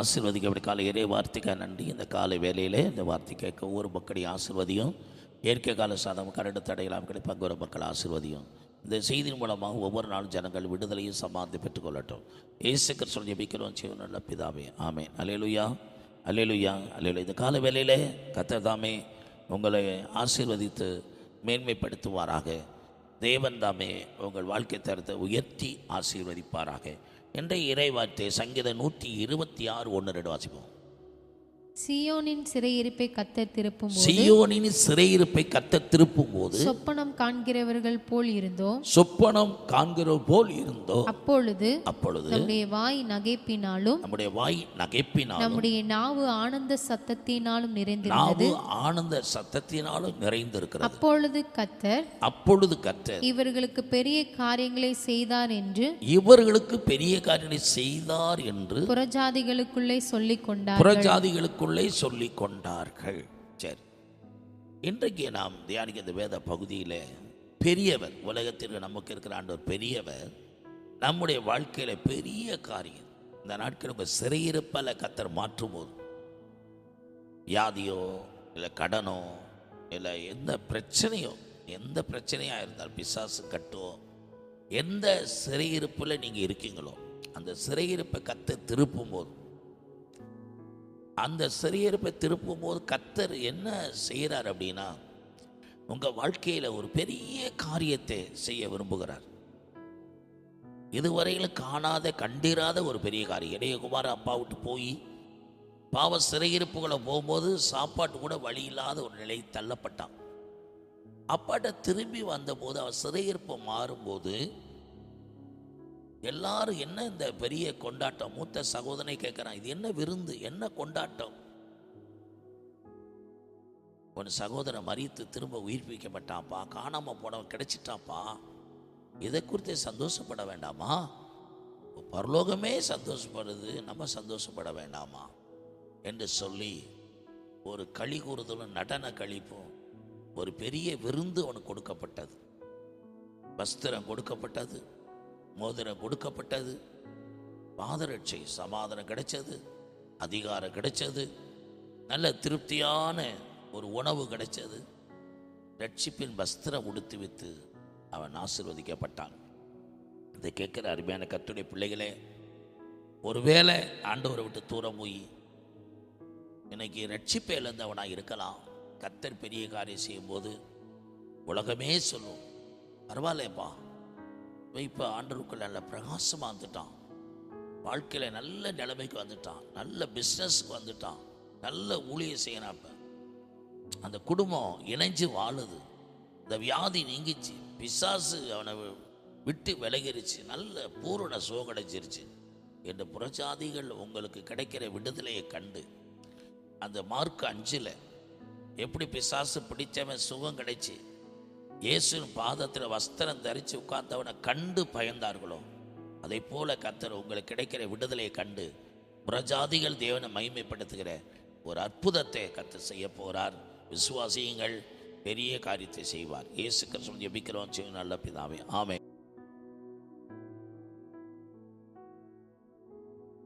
ஆசீர்வதிக்க அப்படி காலை இறை வார்த்தைக்காக நன்றி. இந்த காலை வேலையிலே இந்த வார்த்தை கேட்க ஒவ்வொரு மக்களையும் ஆசிர்வதியும் இயற்கை கால சாதம் கரடு தடையெல்லாம் கிடை பங்குற மக்கள் ஆசிர்வதியும். இந்த செய்தியின் மூலமாக ஒவ்வொரு நாளும் ஜனங்கள் விடுதலையும் சமாதி பெற்றுக்கொள்ளட்டும் ஏசுக்கர் சொல்லி ஜெபிக்கிறோம். செய்வோம் நல்ல பிதாவே. ஆமே அலையலுயா அலையலுயா அலையலு இந்த கால வேலையிலே கத்தர் தாமே உங்களை ஆசீர்வதித்து மேன்மைப்படுத்துவாராக. தேவன் தாமே உங்கள் வாழ்க்கை தரத்தை உயர்த்தி ஆசீர்வதிப்பாராக. என்ற இறைவார்த்தை சங்கீத நூற்றி இருபத்தி ஆறு ஒன்று ரெண்டு வாசிப்போம். சியோனின் சிறையிருப்பை கத்தர் திருப்பும் சியோனின் சிறையிருப்பை கத்த திருப்பும் போது சொப்பனம் காண்கிறவர்கள் போல் இருந்தோம். சொப்பனம் காண்கிற போல் இருந்தோ அப்பொழுது அப்பொழுது நம்முடைய வாய் நகைப்பினாலும் நம்முடைய வாய் நகைப்பினாலும் நம்முடைய நாவு ஆனந்த சத்தத்தினாலும் நிறைந்திருந்தது. நாவு ஆனந்த சத்தத்தினாலும் நிறைந்திருக்கிறது. அப்பொழுது கத்தர் அப்பொழுது கத்தர் இவர்களுக்கு பெரிய காரியங்களை செய்தார் என்று இவர்களுக்கு பெரிய காரியங்களை செய்தார் என்று புறஜாதிகளுக்குள்ளே சொல்லிக் கொண்டார் தங்களுக்குள்ளே சொல்லி கொண்டார்கள். சரி. இன்றைக்கு நாம் தியானிக்க இந்த வேத பகுதியில் பெரியவர் உலகத்திற்கு நமக்கு இருக்கிற ஆண்டவர் பெரியவர் நம்முடைய வாழ்க்கையில் பெரிய காரியம். இந்த நாட்கள் நம்ம சிறையிருப்பில் கத்தர் மாற்றும்போது. வியாதியோ இல்லை கடனோ இல்லை எந்த பிரச்சனையோ எந்த பிரச்சனையாக இருந்தால் பிசாசு கட்டோ எந்த சிறையிருப்பில் நீங்கள் இருக்கீங்களோ அந்த சிறையிருப்பை கத்தை திருப்பும் போது அந்த சிறையிருப்பை திருப்பும் போது கத்தர் என்ன செய்கிறார் அப்படின்னா உங்கள் வாழ்க்கையில் ஒரு பெரிய காரியத்தை செய்ய விரும்புகிறார். இதுவரையிலும் காணாத கண்டிராத ஒரு பெரிய காரியம். இடையகுமார் அப்பா விட்டு போய் பாவ சிறையிருப்புகளை போகும்போது சாப்பாட்டு கூட வழி இல்லாத ஒரு நிலை தள்ளப்பட்டான். அப்பாட்ட திரும்பி வந்தபோது அவன் சிறையிருப்பு மாறும்போது எல்லாரும் என்ன இந்த பெரிய கொண்டாட்டம்? மூத்த சகோதரனை கேட்குறான் இது என்ன விருந்து? என்ன கொண்டாட்டம்? உன் சகோதரன் மறித்து திரும்ப உயிர்ப்பிக்கப்பட்டான்ப்பா. காணாம போனவன் கிடைச்சிட்டான்ப்பா. இதை குறித்து சந்தோஷப்பட வேண்டாமா? பரலோகமே சந்தோஷப்படுது. நம்ம சந்தோஷப்பட வேண்டாமா? என்று சொல்லி ஒரு களி கூறுதலும் நடன கழிப்பும் ஒரு பெரிய விருந்து அவனுக்கு கொடுக்கப்பட்டது. வஸ்திரம் கொடுக்கப்பட்டது. மோதிரம் கொடுக்கப்பட்டது பாதரட்சை சமாதானம் கிடைச்சது. அதிகாரம் கிடைச்சது. நல்ல திருப்தியான ஒரு உணவு கிடைச்சது. ரட்சிப்பின் வஸ்திரம் உடுத்து வித்து அவன் ஆசிர்வதிக்கப்பட்டான். இதை கேட்குற அருமையான கத்துடைய பிள்ளைகளே ஒருவேளை ஆண்டவரை விட்டு தூரம் போய் இன்னைக்கு ரட்சிப்பை இழந்தவனாக இருக்கலாம். கத்தர் பெரிய காரியம் செய்யும்போது உலகமே சொல்லும் பரவாயில்லப்பா இப்போ ஆண்டருக்குள்ள நல்ல பிரகாசமாக வந்துட்டான். வாழ்க்கையில் நல்ல நிலைமைக்கு வந்துட்டான். நல்ல பிஸ்னஸ்க்கு வந்துட்டான். நல்ல ஊழியம் செய்யணும் இப்போ அந்த குடும்பம் இணைஞ்சு வாழுது. இந்த வியாதி நீங்கிச்சு. பிசாசு அவனை விட்டு விலகிருச்சு. நல்ல பூரண சோகடைச்சிருச்சு என்று புறஜாதிகள் உங்களுக்கு கிடைக்கிற விடுதலையை கண்டு அந்த மார்க் அஞ்சில் எப்படி பிசாசு பிடிச்சவன் சுகம் கிடைச்சி இயேசு பாதத்தில் வஸ்திரம் தரித்து உட்கார்ந்தவனை கண்டு பயந்தார்களோ? அதை போல கத்தர் உங்களுக்கு கிடைக்கிற விடுதலையை கண்டு புறஜாதிகள் தேவனை மகிமைப்படுத்துகிற ஒரு அற்புதத்தை கத்து செய்ய போகிறார் விசுவாசியுங்கள் பெரிய காரியத்தை செய்வார். இயேசு கிருஷ்ணன் ஜெபிக்கிறோம். நல்ல பிதாவே. ஆமே